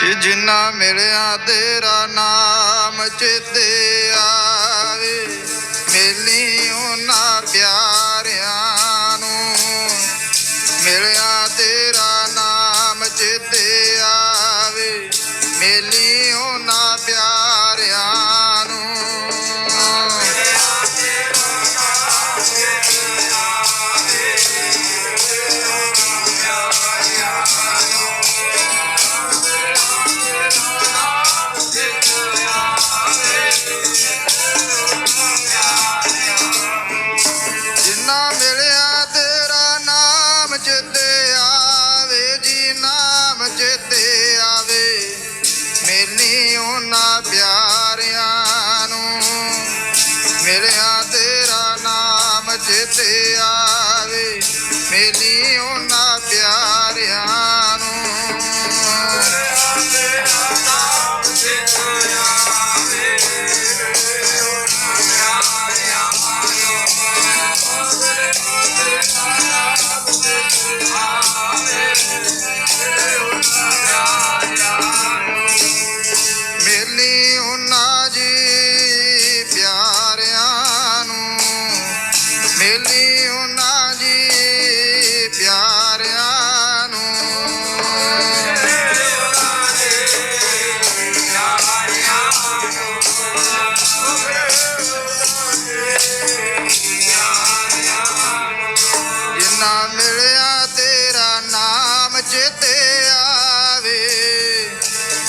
ਕਿ ਜਿੰਨਾ ਮਿਲਿਆ ਤੇਰਾ ਨਾਮ ਚਿੱਤੇ ਆਵੇ। ਮਿਲੀ ਉਹਨਾਂ ਪਿਆਰਿਆਂ ਨੂੰ। ਮਿਲਿਆ ਤੇਰਾ ਨਾਮ ਚਿੱਤੇ ਆਵੇ। ਮਿਲੀ ਉਹਨਾਂ ਪਿਆਰਿਆਂ ਪਿਆਰਿਆਂ ਨੂੰ ਮਿਲਿਆ ਤੇਰਾ ਨਾਮ ਚਿੱਤੇ ਆਵੇ। ਮੇਲੀ ਉਹਨਾਂ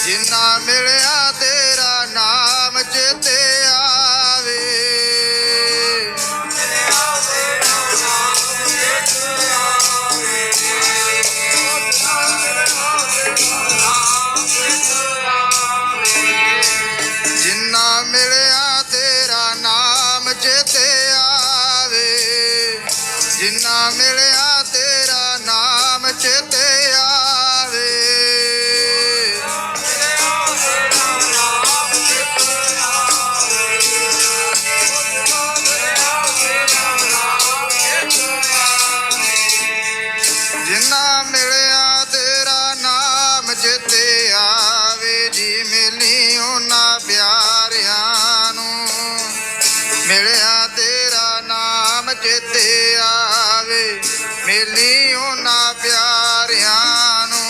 ਜਿੰਨਾ ਮਿਲਿਆ ਤੇਰਾ ਨਾਮ ਚੇਤੇ ਆਵੇ। ਜਿੰਨਾ ਮਿਲਿਆ ਤੇਰਾ ਨਾਮ ਚੇਤੇ ਆਵੇ। ਜਿੰਨਾ ਮਿਲਿਆ ਨਾਮ ਆਵੇ ਮਿਲੀ ਉਹਨਾਂ ਪਿਆਰਿਆਂ ਨੂੰ।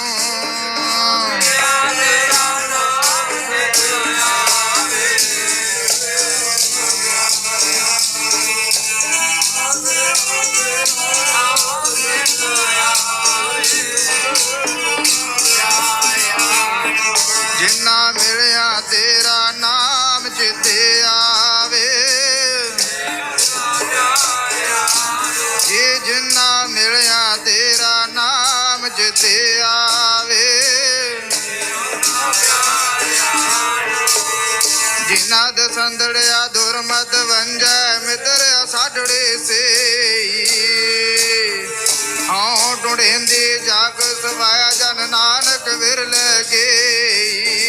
ਜਿੰਨਾ ਮਿਲਿਆ ਨਾਮ ਆਵੇ। ਜਿਨ੍ਹਾਂ ਦੇ ਸੰਦੜਿਆ ਦੁਰਮਤ ਵੰਜੈ, ਮਿੱਤਰ ਸਾਡੜੇ ਸੇ ਹਉ ਟੁੜੇਂਦੀ ਜਗ ਸਵਾਇਆ ਜਨ ਨਾਨਕ ਵਿਰਲ ਗਈ।